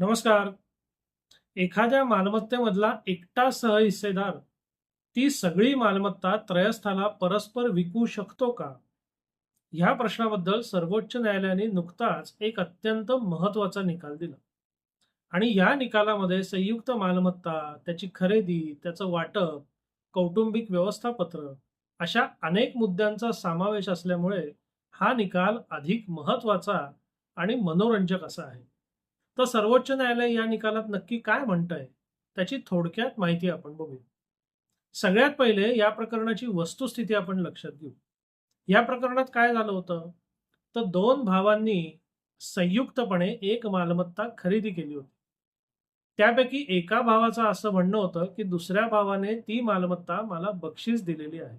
नमस्कार. एखाद्या मालमत्तेमधला एकटा सहहिस्सेदार ती सगळी मालमत्ता त्रयस्थाला परस्पर विकू शकतो का? ह्या प्रश्नाबद्दल सर्वोच्च न्यायालयाने नुकताच एक अत्यंत महत्त्वाचा निकाल दिला. आणि या निकालामध्ये संयुक्त मालमत्ता त्याची खरेदी त्याचं वाटप कौटुंबिक व्यवस्थापत्र अशा अनेक मुद्द्यांचा समावेश असल्यामुळे हा निकाल अधिक महत्त्वाचा आणि मनोरंजक असा आहे. तर सर्वोच्च न्यायालय या निकालात नक्की काय म्हणतंय त्याची थोडक्यात माहिती आपण बघूया. सगळ्यात पहिले या प्रकरणाची वस्तुस्थिती आपण लक्षात घेऊ. या प्रकरणात काय झालं होतं? तर दोन भावांनी संयुक्तपणे एक मालमत्ता खरेदी केली होती. त्यापैकी एका भावाचं असं म्हणणं होतं की दुसऱ्या भावाने ती मालमत्ता मला बक्षीस दिलेली आहे.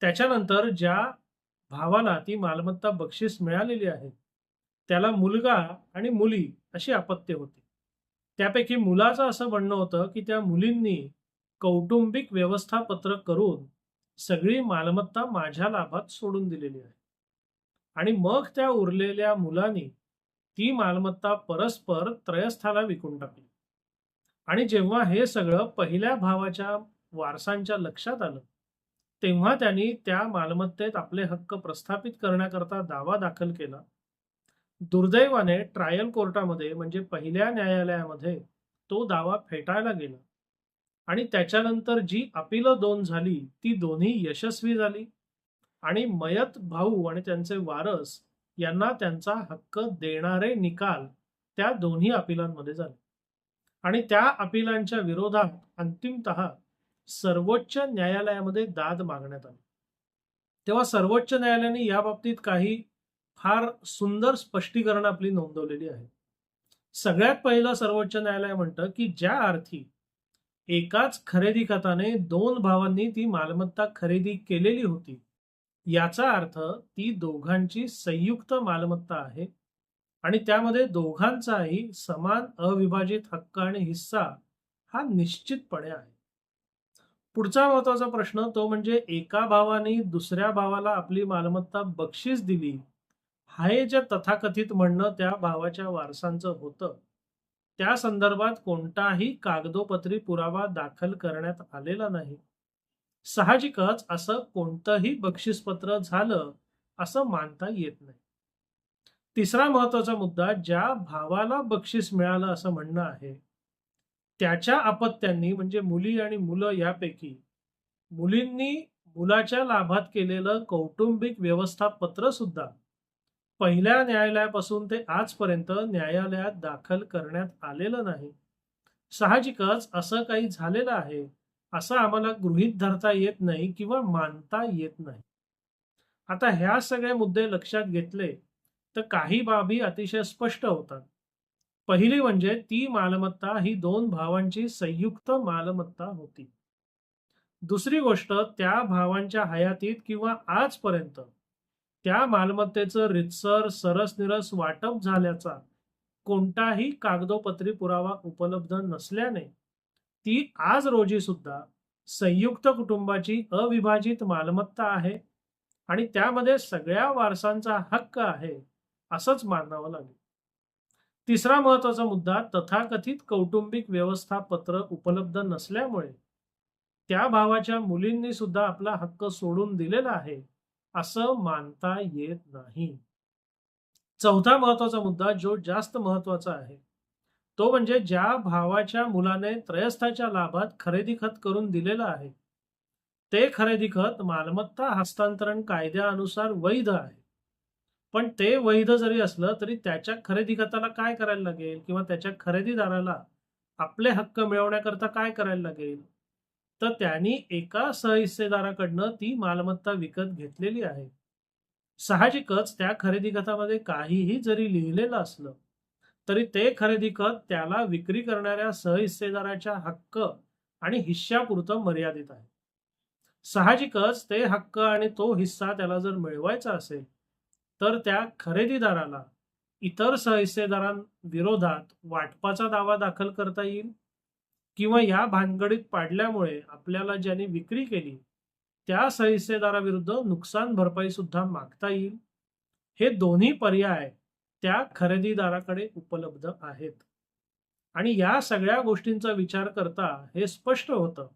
त्याच्यानंतर ज्या भावाला ती मालमत्ता बक्षीस मिळालेली आहे त्याला मुलगा आणि मुली अशी अपत्य होती. त्यापैकी मुलाचं असं म्हणणं होतं की त्या मुलींनी कौटुंबिक व्यवस्थापत्र करून सगळी मालमत्ता माझ्या लाभात सोडून दिलेली आहे. आणि मग त्या उरलेल्या मुलांनी ती मालमत्ता परस्पर त्रयस्थाला विकून टाकली. आणि जेव्हा हे सगळं पहिल्या भावाच्या वारसांच्या लक्षात आलं तेव्हा त्यांनी त्या मालमत्तेत आपले हक्क प्रस्थापित करण्याकरता दावा दाखल केला दुर्दैवाने ट्रायल कोर्टामध्ये म्हणजे पहिल्या न्यायालयामध्ये तो दावा फेटाळला गेला. आणि त्याच्यानंतर जी अपिलं दोन झाली ती दोन्ही यशस्वी झाली. आणि मयत भाऊ आणि त्यांचे वारस यांना त्यांचा हक्क देणारे निकाल त्या दोन्ही अपिलांमध्ये झाले. आणि त्या अपिलांच्या विरोधात अंतिमत सर्वोच्च न्यायालयामध्ये दाद मागण्यात आली. तेव्हा सर्वोच्च न्यायालयाने या बाबतीत काही फार सुंदर स्पष्टीकरण आपली नोंदवलेली आहे. सगळ्यात पहिलं सर्वोच्च न्यायालय म्हणतं की ज्या अर्थी एकाच खरेदी खताने दोन भावांनी ती मालमत्ता खरेदी केलेली होती याचा अर्थ ती दोघांची संयुक्त मालमत्ता आहे आणि त्यामध्ये दोघांचाही समान अविभाजित हक्क आणि हिस्सा हा निश्चितपणे आहे. पुढचा महत्त्वाचा प्रश्न तो म्हणजे एका भावाने दुसऱ्या भावाला आपली मालमत्ता बक्षीस दिली हे जे तथाकथित म्हणणं त्या भावाच्या वारसांचं होतं त्या संदर्भात कोणताही कागदोपत्री पुरावा दाखल करण्यात आलेला नाही. साहजिकच असं कोणतंही बक्षीसपत्र झालं असं मानता येत नाही. तिसरा महत्त्वाचा मुद्दा ज्या भावाला बक्षीस मिळालं असं म्हणणं आहे त्याच्या अपत्यांनी म्हणजे मुली आणि मुलं यापैकी मुलींनी मुलाच्या लाभात केलेलं कौटुंबिक व्यवस्थापत्र सुद्धा पहिल्या न्यायालयापासून ते आजपर्यंत न्यायालयात दाखल करण्यात आलेलं नाही. साहजिकच असं काही झालेलं आहे असं आम्हाला गृहीत धरता येत नाही किंवा मानता येत नाही. आता ह्या सगळे मुद्दे लक्षात घेतले तर काही बाबी अतिशय स्पष्ट होतात. पहिली म्हणजे ती मालमत्ता ही दोन भावांची संयुक्त मालमत्ता होती. दुसरी गोष्ट त्या भावांच्या हयातीत किंवा आजपर्यंत त्या मालमत्तेचं रितसर सरसनिरस वाटप झाल्याचा कोणताही कागदोपत्री पुरावा उपलब्ध नसल्याने ती आज रोजी सुद्धा संयुक्त कुटुंबाची अविभाजित मालमत्ता आहे आणि त्यामध्ये सगळ्या वारसांचा हक्क आहे असंच मानावं लागेल. तिसरा महत्त्वाचा मुद्दा तथाकथित कौटुंबिक व्यवस्थापत्र उपलब्ध नसल्यामुळे त्या भावाच्या मुलींनी सुद्धा आपला हक्क सोडून दिलेला आहे. असं मानता येत नाही. चौथा महत्त्वाचा मुद्दा जो जास्त महत्त्वाचा आहे तो म्हणजे ज्या भावाच्या मुलाने त्रयस्थाच्या लाभात खरेदी खत करून दिलेलं आहे ते खरेदी खत मालमत्ता हस्तांतरण कायद्यानुसार वैध आहे. पण ते वैध जरी असलं तरी त्याच्या खरेदी खताला काय करायला लागेल किंवा त्याच्या खरेदीदाराला आपले हक्क मिळवण्याकरता काय करायला लागेल? तर त्यांनी एका सहहिस्सेदाराकडनं ती मालमत्ता विकत घेतलेली आहे. साहजिकच त्या खरेदी खतामध्ये काहीही जरी लिहिलेलं असलं तरी ते खरेदी खत त्याला विक्री करणाऱ्या सहहिस्सेदाराच्या हक्क आणि हिश्श्यापुरतं मर्यादित आहे. साहजिकच ते हक्क आणि तो हिस्सा त्याला जर मिळवायचा असेल तर त्या खरेदीदाराला इतर सहहिस्सेदारांविरोधात वाटपाचा दावा दाखल करता येईल? किंवा या भानगडीत पाडल्यामुळे आपल्याला ज्याने विक्री केली त्या सहिस्सेदाराविरुद्ध नुकसान भरपाई सुद्धा मागता येईल? हे दोन्ही पर्याय त्या खरेदीदाराकडे उपलब्ध आहेत. आणि या सगळ्या गोष्टींचा विचार करता हे स्पष्ट होतं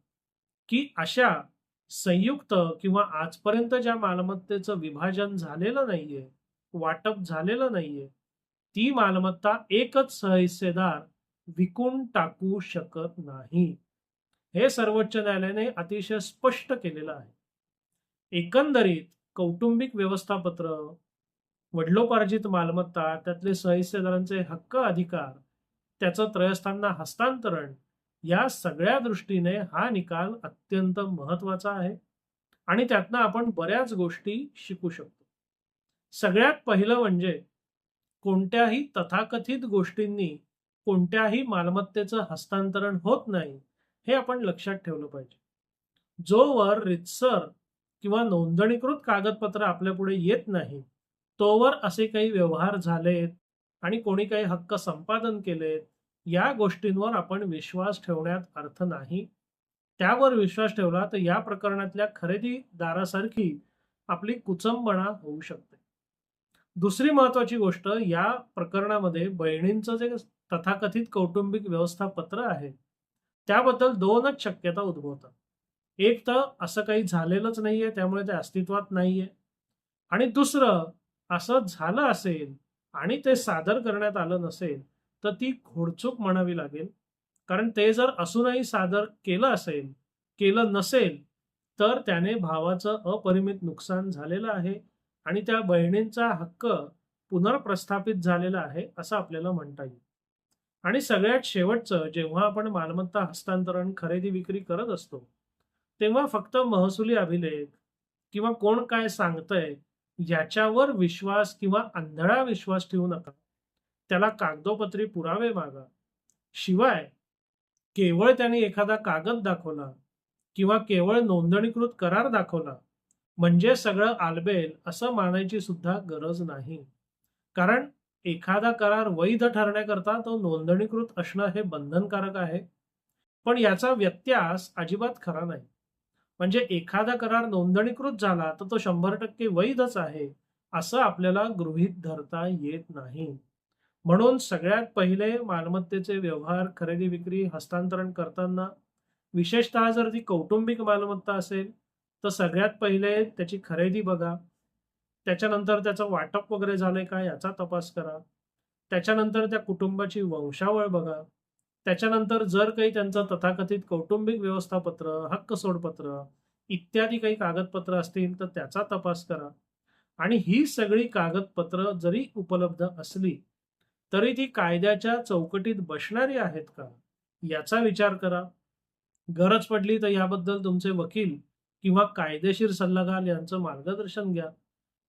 की अशा संयुक्त किंवा आजपर्यंत ज्या मालमत्तेचं विभाजन झालेलं नाहीये वाटप झालेलं नाहीये ती मालमत्ता एकच सहहिस्सेदार विकून टाकू शकत नाही. हे सर्वोच्च न्यायालयाने अतिशय स्पष्ट केलेलं आहे. एकंदरीत कौटुंबिक व्यवस्थापत्र वडिलोपार्जित मालमत्ता त्यातले सहहिस्सेदारांचे हक्क अधिकार त्याचं त्रयस्थांना हस्तांतरण या सगळ्या दृष्टीने हा निकाल अत्यंत महत्त्वाचा आहे आणि त्यातनं आपण बऱ्याच गोष्टी शिकू शकतो. सगळ्यात पहिलं म्हणजे कोणत्याही तथाकथित गोष्टींनी कोणत्याही मालमत्तेचं हस्तांतरण होत नाही हे आपण लक्षात ठेवलं पाहिजे. जोवर रितसर किंवा नोंदणीकृत कागदपत्र आपल्या पुढे येत नाही तोवर असे काही व्यवहार झालेत आणि कोणी काही हक्क संपादन केलेत या गोष्टींवर आपण विश्वास ठेवण्यात अर्थ नाही. त्यावर विश्वास ठेवला तर या प्रकरणातल्या खरेदीदारासारखी आपली कुचंबणा होऊ शकते. दुसरी महत्वाची गोष्ट या प्रकरणामध्ये बहिणींचं जे तथाकथित कौटुंबिक व्यवस्थापत्र आहे. त्याबद्दल दोनच शक्यता उद्भवतात. एक तर असं काही झालेलंच नाहीये त्यामुळे ते अस्तित्वात नाहीये. आणि दुसरं असं झालं असेल आणि ते सादर करण्यात आलं नसेल तर ती घोडचूक म्हणावी लागेल. कारण ते जर असूनही सादर केलं असेल केलं नसेल तर त्याने भावाचं अपरिमित नुकसान झालेलं आहे आणि त्या बहिणींचा हक्क पुनर्प्रस्थापित झालेला आहे असं आपल्याला म्हणता येईल. आणि सगळ्यात शेवटचं जेव्हा आपण मालमत्ता हस्तांतरण खरेदी विक्री करत असतो तेव्हा फक्त महसुली अभिलेख किंवा कोण काय सांगतंय याच्यावर विश्वास किंवा आंधळा विश्वास ठेवू नका. त्याला कागदोपत्री पुरावे मागा. शिवाय केवळ त्याने एखादा कागद दाखवला किंवा केवळ नोंदणीकृत करार दाखवला म्हणजे सगळं आलबेल असं मानायची सुद्धा गरज नाही. कारण एखादा करार वैध ठरण्याकरता तो नोंदणीकृत असणं हे बंधनकारक आहे. पण याचा व्यत्यास अजिबात खरा नाही. म्हणजे एखादा करार नोंदणीकृत झाला तर तो शंभर टक्के वैधच आहे असं आपल्याला गृहीत धरता येत नाही. म्हणून सगळ्यात पहिले मालमत्तेचे व्यवहार खरेदी विक्री हस्तांतरण करताना विशेषतः जर ती कौटुंबिक मालमत्ता असेल तर सगळ्यात पहिले त्याची खरेदी बघा. त्याच्यानंतर त्याचं वाटप वगैरे झालंय का याचा तपास करा. त्याच्यानंतर त्या कुटुंबाची वंशावळ बघा. त्याच्यानंतर जर काही त्यांचं तथाकथित कौटुंबिक व्यवस्थापत्र हक्क सोडपत्र इत्यादी काही कागदपत्र असतील तर त्याचा तपास करा. आणि ही सगळी कागदपत्र जरी उपलब्ध असली तरी ती कायद्याच्या चौकटीत बसणारी आहेत का? याचा विचार करा. गरज पडली तर याबद्दल तुमचे वकील किंवा कायदेशीर सल्लागार यांचं मार्गदर्शन घ्या.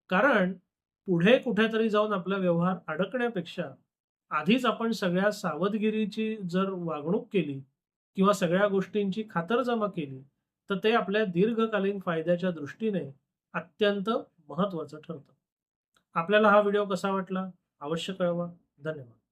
कारण पुढे कुठेतरी जाऊन आपला व्यवहार अडकण्यापेक्षा आधीच आपण सगळ्या सावधगिरीची जर वागणूक केली किंवा सगळ्या गोष्टींची खातरजमा केली तर ते आपल्या दीर्घकालीन फायद्याच्या दृष्टीने अत्यंत महत्वाचं ठरतं. आपल्याला हा व्हिडिओ कसा वाटला? अवश्य कळवा. धन्यवाद.